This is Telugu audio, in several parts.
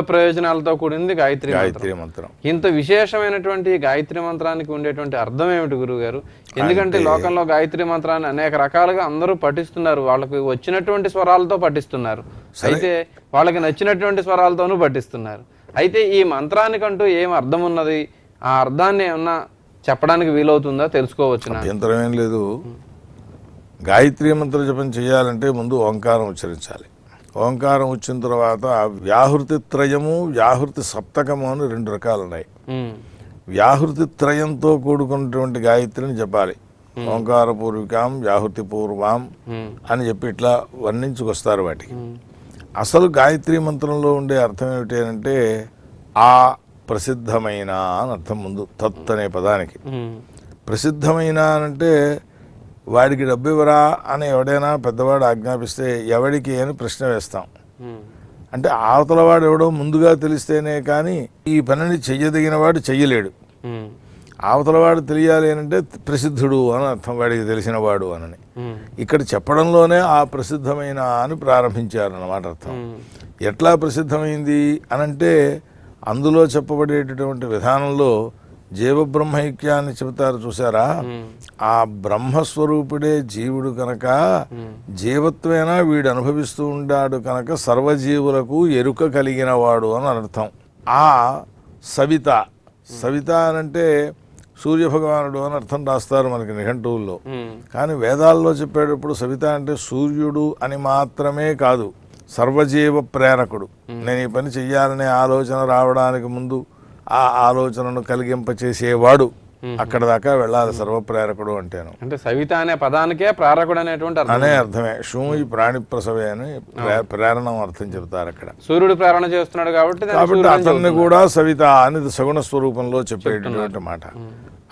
ప్రయోజనాలతో కూడింది గాయత్రి. గాయత్రి మంత్రం. ఇంత విశేషమైనటువంటి గాయత్రి మంత్రానికి ఉండేటువంటి అర్థం ఏమిటి గురువు గారు ఎందుకంటే లోకంలో గాయత్రి మంత్రాన్ని అనేక రకాలుగా అందరూ పఠిస్తున్నారు. వాళ్ళకి వచ్చినటువంటి స్వరాలతో పఠిస్తున్నారు. అయితే వాళ్ళకి నచ్చినటువంటి స్వరాలతోనూ పఠిస్తున్నారు. అయితే ఈ మంత్రానికంటూ ఏం అర్థం ఉన్నది ఆ అర్థాన్ని ఏమన్నా చెప్పడానికి వీలవుతుందా? తెలుసుకోవచ్చునా? అభ్యంతరం ఏం లేదు. గాయత్రి మంత్ర జపం చేయాలంటే ముందు ఓంకారం ఉచ్చరించాలి. ఓంకారం వచ్చిన తర్వాత వ్యాహృతి త్రయము వ్యాహృతి సప్తకము అని రెండు రకాలు ఉన్నాయి వ్యాహృతి త్రయంతో కూడుకున్నటువంటి గాయత్రిని చెప్పాలి. ఓంకార పూర్వికాం వ్యాహృతి పూర్వాం అని చెప్పి ఇట్లా వర్ణించుకొస్తారు వాటికి. అసలు గాయత్రి మంత్రంలో ఉండే అర్థం ఏమిటి అంటే ఆ ప్రసిద్ధమైన అని అర్థం ముందు తత్ అనే పదానికి. ప్రసిద్ధమైన అంటే వాడికి డబ్బు ఇవ్వరా అని ఎవడైనా పెద్దవాడు ఆజ్ఞాపిస్తే ఎవడికి అని ప్రశ్న వేస్తాం. అంటే అవతలవాడు ఎవడో ముందుగా తెలిస్తేనే కానీ ఈ పనిని చెయ్యదగిన వాడు చెయ్యలేడు. ఉమ్, అవతలవాడు తెలియాలి అంటే ప్రసిద్ధుడు అని అర్థం వాడికి తెలిసిన వాడు అనని. ఇక్కడ చెప్పడంలోనే ఆ ప్రసిద్ధమైన అని ప్రారంభించారు అన్నమాట అర్థం ఎట్లా ప్రసిద్ధమైంది అనంటే అందులో చెప్పబడేటటువంటి విధానంలో జీవబ్రహ్మైక్యాన్ని చెబుతారు చూసారా ఆ బ్రహ్మస్వరూపుడే జీవుడు కనుక జీవత్వేనా వీడు అనుభవిస్తూ ఉండాడు కనుక సర్వజీవులకు ఎరుక కలిగిన వాడు అని అర్థం ఆ సవిత సవిత అనంటే సూర్యభగవానుడు అని అర్థం రాస్తారు మనకి నిఘంటువుల్లో. కానీ వేదాల్లో చెప్పేటప్పుడు సవిత అంటే సూర్యుడు అని మాత్రమే కాదు సర్వజీవ ప్రేరకుడు. నేను ఈ పని చెయ్యాలనే ఆలోచన రావడానికి ముందు ఆ ఆలోచనను కలిగింపచేసేవాడు. అక్కడ దాకా వెళ్ళాలి సర్వప్రేరకుడు అంటేను. అంటే సవిత అనే పదానికే ప్రారకుడు అనేటువంటి అనే అర్థమే. శూయి ప్రాణి ప్రసవే అని ప్రే- ప్రేరణం అర్థం చెబుతారు అక్కడ. సూర్యుడు ప్రేరణ చేస్తున్నాడు కాబట్టి కాబట్టి అతన్ని కూడా సవిత అని సగుణ స్వరూపంలో చెప్పేటటువంటి మాట.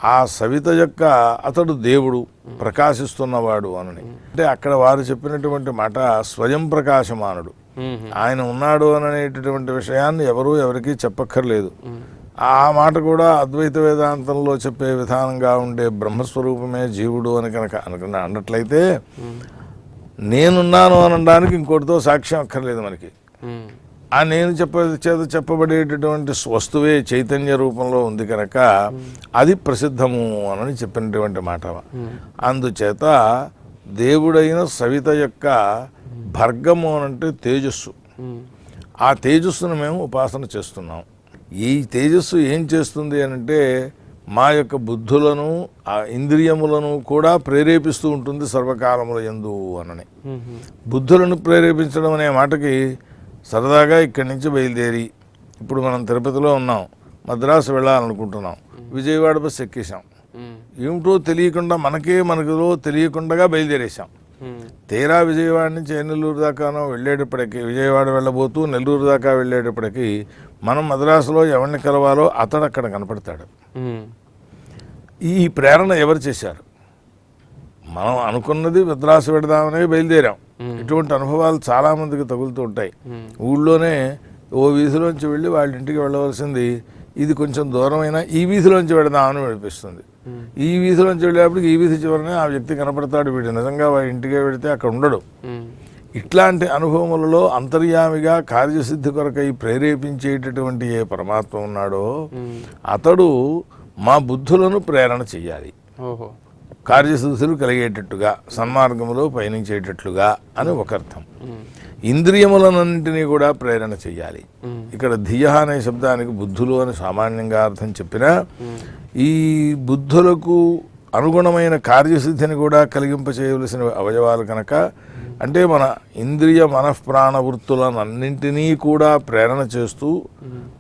ఆ సవిత యొక్క అతడు దేవుడు ప్రకాశిస్తున్నవాడు అని అంటే అక్కడ వారు చెప్పినటువంటి మాట స్వయం ప్రకాశమానుడు. ఆయన ఉన్నాడు అనేటటువంటి విషయాన్ని ఎవరూ ఎవరికీ చెప్పక్కర్లేదు. ఆ మాట కూడా అద్వైత వేదాంతంలో చెప్పే విధానంగా ఉండే బ్రహ్మస్వరూపమే జీవుడు అని కనుక అనుకున్న. అన్నట్లయితే నేనున్నాను అనడానికి ఇంకోటితో సాక్ష్యం అక్కర్లేదు మనకి. ఆ నేను చెప్ప చేత చెప్పబడేటటువంటి వస్తువే చైతన్య రూపంలో ఉంది కనుక అది ప్రసిద్ధము అని చెప్పినటువంటి మాట అందుచేత దేవుడైన సవిత యొక్క భర్గము అనంటే తేజస్సు. ఆ తేజస్సును మేము ఉపాసన చేస్తున్నాం. ఈ తేజస్సు ఏం చేస్తుంది అనంటే మా యొక్క బుద్ధులను ఆ ఇంద్రియములను కూడా ప్రేరేపిస్తూ ఉంటుంది సర్వకాలముల ఎందు అనని. బుద్ధులను ప్రేరేపించడం అనే మాటకి సరదాగా ఇక్కడి నుంచి బయలుదేరి ఇప్పుడు మనం తిరుపతిలో ఉన్నాం మద్రాసు వెళ్ళాలనుకుంటున్నాం విజయవాడ బస్ ఎక్కేసాం ఏమిటో తెలియకుండా మనకే మనకులో తెలియకుండా బయలుదేరేసాం తీరా విజయవాడ నుంచి నెల్లూరు దాకానో వెళ్ళేటప్పటికి విజయవాడ వెళ్ళబోతూ నెల్లూరు దాకా వెళ్ళేటప్పటికి మనం మద్రాసులో ఎవరిని కలవాలో అతడు అక్కడ కనపడతాడు. ఈ ప్రేరణ ఎవరు చేశారు? మనం అనుకున్నది మద్రాసు పెడదామని బయలుదేరాం. ఇటువంటి అనుభవాలు చాలా మందికి తగులుతూ ఉంటాయి. ఊళ్ళోనే ఓ వీధిలోంచి వెళ్ళి వాళ్ళ ఇంటికి వెళ్ళవలసింది ఇది కొంచెం దూరమైనా ఈ వీధిలోంచి పెడదామని వినిపిస్తుంది ఈ వీధిలోంచి వెళ్ళేప్పటికి ఈ వీధి చివరనే ఆ వ్యక్తి కనపడతాడు. వీడు నిజంగా వాడి ఇంటికే వెళితే అక్కడ ఉండడు. ఇట్లాంటి అనుభవములలో అంతర్యామిగా కార్యసిద్ధి కొరకై ప్రేరేపించేటటువంటి ఏ పరమాత్మ ఉన్నాడో అతడు మా బుద్ధులను ప్రేరణ చెయ్యాలి. కార్యసిద్ధులు కలిగేటట్టుగా సన్మార్గములో పయనించేటట్లుగా అని ఒక అర్థం. ఇంద్రియములన్నింటినీ కూడా ప్రేరణ చెయ్యాలి. ఉమ్, ఇక్కడ ధియ అనే శబ్దానికి బుద్ధులు అని సామాన్యంగా అర్థం చెప్పినా ఈ బుద్ధులకు అనుగుణమైన కార్యసిద్ధిని కూడా కలిగింప చేయవలసిన అవయవాలు కనుక అంటే మన ఇంద్రియ మనఃప్రాణ వృత్తులనన్నింటినీ కూడా ప్రేరణ చేస్తూ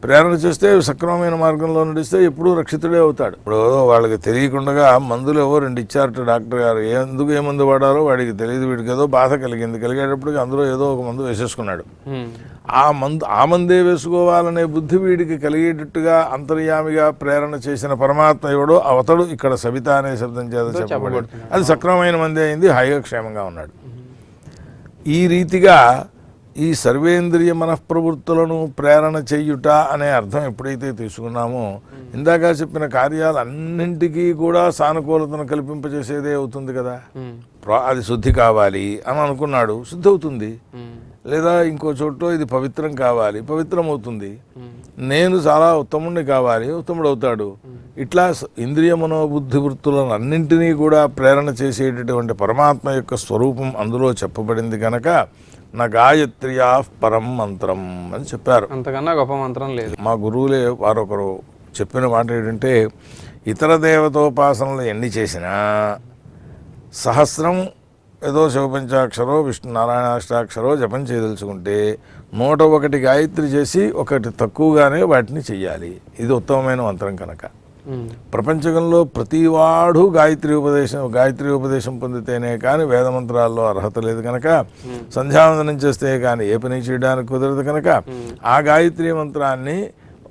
ప్రేరణ చేస్తే సక్రమమైన మార్గంలో నడిస్తే ఎప్పుడూ రక్షితుడే అవుతాడు. ఇప్పుడు వాళ్ళకి తెలియకుండా మందులు ఏవో రెండు ఇచ్చారట డాక్టర్ గారు. ఎందుకు ఏ మందు వాడాలో వాడికి తెలియదు వీడికి ఏదో బాధ కలిగింది. కలిగేటప్పటికి అందులో ఏదో ఒక మందు వేసేసుకున్నాడు. ఆ మందు ఆ మందే వేసుకోవాలనే బుద్ధి వీడికి కలిగేటట్టుగా అంతర్యామిగా ప్రేరణ చేసిన పరమాత్మ ఎవడో అవతడు ఇక్కడ సవిత అనే శబ్దం చేత చెప్పబడి అది సక్రమమైన మందే అయింది హాయిగా క్షేమంగా ఉన్నాడు. ఈ రీతిగా ఈ సర్వేంద్రియ మనఃప్రవృత్తులను ప్రేరణ చెయ్యుట అనే అర్థం ఎప్పుడైతే తీసుకున్నామో ఇందాక చెప్పిన కార్యాలు అన్నింటికీ కూడా సానుకూలతను కల్పింపజేసేదే అవుతుంది కదా. అది శుద్ధి కావాలి అని అనుకున్నాడు శుద్ధి అవుతుంది లేదా ఇంకో చోట ఇది పవిత్రం కావాలి పవిత్రం అవుతుంది నేను చాలా ఉత్తముడిని కావాలి ఉత్తముడు అవుతాడు ఇట్లా ఇంద్రియ మనోబుద్ధి వృత్తులను అన్నింటినీ కూడా ప్రేరణ చేసేటటువంటి పరమాత్మ యొక్క స్వరూపం అందులో చెప్పబడింది కనుక నా గాయత్రియా పరం మంత్రం అని చెప్పారు. అంతకన్నా గొప్ప మంత్రం లేదు. మా గురువులే వారొకరు చెప్పిన మాట ఏంటంటే ఇతర దేవతోపాసనలు ఎన్ని చేసినా సహస్రం ఏదో శివపంచాక్షరో విష్ణు నారాయణాష్టాక్షరో జపం చేయదలుచుకుంటే నూట ఒకటి గాయత్రి చేసి ఒకటి తక్కువగానే వాటిని చెయ్యాలి. ఇది ఉత్తమమైన మంత్రం కనుక. ప్రపంచంలో ప్రతివాడు గాయత్రి ఉపదేశం గాయత్రి ఉపదేశం పొందితేనే కానీ వేద మంత్రాల్లో అర్హత లేదు కనుక సంధ్యావందనం చేస్తే కానీ ఏ పని చేయడానికి కుదరదు కనుక ఆ గాయత్రి మంత్రాన్ని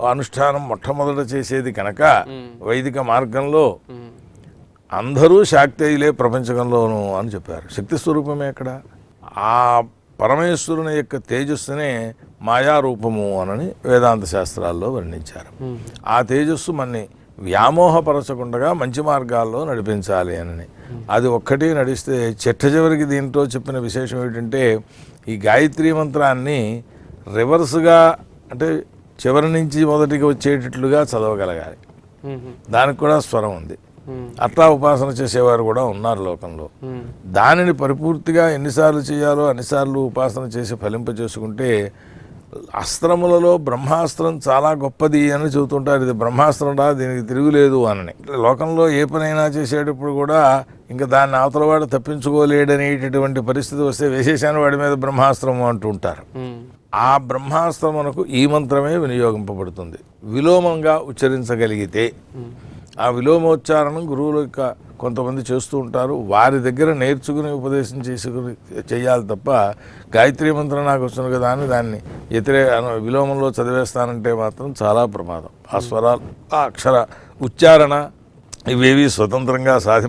అనుష్ఠానం మొట్టమొదట చేసేది కనుక వైదిక మార్గంలో. అందరూ శాక్తేయులే ప్రపంచకంలోను అని చెప్పారు శక్తి స్వరూపమే ఎక్కడ ఆ పరమేశ్వరుని యొక్క తేజస్సునే మాయారూపము అనని వేదాంత శాస్త్రాల్లో వర్ణించారు. ఆ తేజస్సు మన్ని వ్యామోహపరచకుండా మంచి మార్గాల్లో నడిపించాలి అని అది ఒక్కటి నడిస్తే చెట్ట చివరికి దీంట్లో చెప్పిన విశేషం ఏమిటంటే ఈ గాయత్రి మంత్రాన్ని రివర్స్గా అంటే చివరి నుంచి మొదటికి వచ్చేటట్లుగా చదవగలగాలి. దానికి కూడా స్వరం ఉంది. అట్లా ఉపాసన చేసేవారు కూడా ఉన్నారు లోకంలో. దానిని పరిపూర్తిగా ఎన్నిసార్లు చేయాలో అన్నిసార్లు ఉపాసన చేసి ఫలింప చేసుకుంటే అస్త్రములలో బ్రహ్మాస్త్రం చాలా గొప్పది అని చెబుతుంటారు. ఇది బ్రహ్మాస్త్రం రా దీనికి తిరుగులేదు అని లోకంలో ఏ పనైనా చేసేటప్పుడు కూడా ఇంకా దాన్ని అవతలవాడు తప్పించుకోలేడనేటటువంటి పరిస్థితి వస్తే వేసేసాను వాడి మీద బ్రహ్మాస్త్రం అంటూ ఉంటారు. ఉమ్. ఆ బ్రహ్మాస్త్రమునకు ఈ మంత్రమే వినియోగింపబడుతుంది. విలోమంగా ఉచ్చరించగలిగితే ఆ విలోమోచ్చారణం గురువుల యొక్క కొంతమంది చేస్తూ ఉంటారు. వారి దగ్గర నేర్చుకుని ఉపదేశం చేసుకుని చేయాలి తప్ప గాయత్రి మంత్రం నాకు వచ్చిన కదా అని దాన్ని వ్యతిరే విలోమంలో చదివేస్తానంటే మాత్రం చాలా ప్రమాదం. ఆ స్వరాలు ఆ అక్షర ఉచ్చారణ ఇవేవి స్వతంత్రంగా సాధి